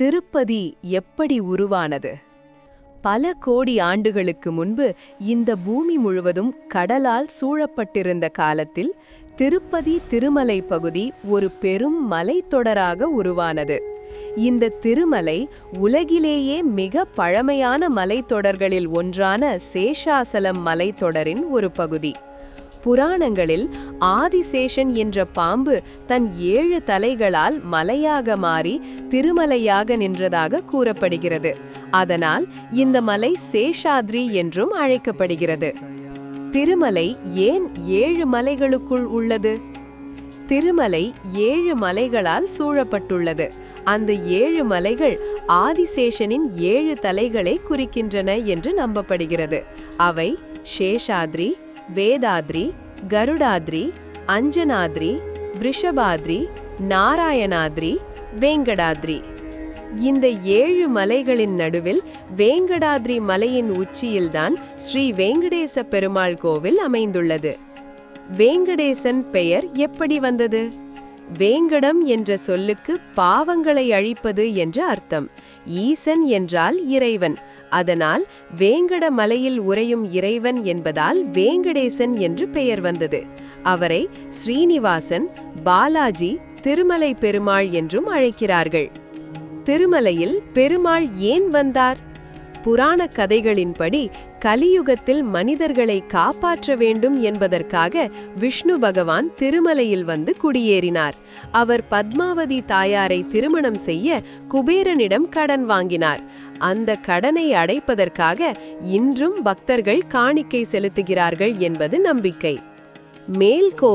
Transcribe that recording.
திருப்பதி எப்படி உருவானது? பல கோடி ஆண்டுகளுக்கு முன்பு இந்த பூமி முழுவதும் கடலால் சூழப்பட்டிருந்த காலத்தில் திருப்பதி திருமலை பகுதி ஒரு பெரும் மலைத்தொடராக உருவானது. இந்த திருமலை உலகிலேயே மிக பழமையான மலைத்தொடர்களில் ஒன்றான சேஷாசலம் மலைத்தொடரின் ஒரு பகுதி. புராணங்களில் ஆதிசேஷன் என்ற பாம்பு தன் ஏழு தலைகளால் மலையாக மாறி திருமலையாக நின்றதாக கூறப்படுகிறது. அதனால் இந்த மலை சேஷாத்ரி என்றும் அழைக்கப்படுகிறது. திருமலை ஏன் ஏழு மலைகளுக்குள் உள்ளது? திருமலை ஏழு மலைகளால் சூழப்பட்டுள்ளது. அந்த ஏழு மலைகள் ஆதிசேஷனின் ஏழு தலைகளை குறிக்கின்றன என்று நம்பப்படுகிறது. அவை சேஷாத்ரி வேதாத்ரி கருடாத்ரி அஞ்சனாத்ரி விஷபாத்ரி நாராயணாத்ரி வேங்கடாத்ரி. இந்த ஏழு மலைகளின் நடுவில் வேங்கடாத்ரி மலையின் உச்சியில்தான் ஸ்ரீ வேங்கடேச பெருமாள் கோவில் அமைந்துள்ளது. வேங்கடேசன் பெயர் எப்படி வந்தது? வேங்கடம் என்ற சொல்லுக்கு பாவங்களை அழிப்பது என்று அர்த்தம். ஈசன் என்றால் இறைவன். அதனால் வேங்கட மலையில் உறையும் இறைவன் என்பதால் வேங்கடேசன் என்று பெயர் வந்தது. அவரை ஸ்ரீனிவாசன் பாலாஜி திருமலை பெருமாள் என்றும் அழைக்கிறார்கள். திருமலையில் பெருமாள் ஏன் வந்தார்? புராண கதைகளின்படி கலியுகத்தில் மனிதர்களை காப்பாற்ற வேண்டும் என்பதற்காக விஷ்ணு பகவான் திருமலையில் வந்து குடியேறினார். அவர் பத்மாவதி தாயாரை திருமணம் செய்ய குபேரனிடம் கடன் வாங்கினார். அந்த கடனை அடைப்பதற்காக இன்றும் பக்தர்கள் காணிக்கை செலுத்துகிறார்கள் என்பது நம்பிக்கை. மேல்கோ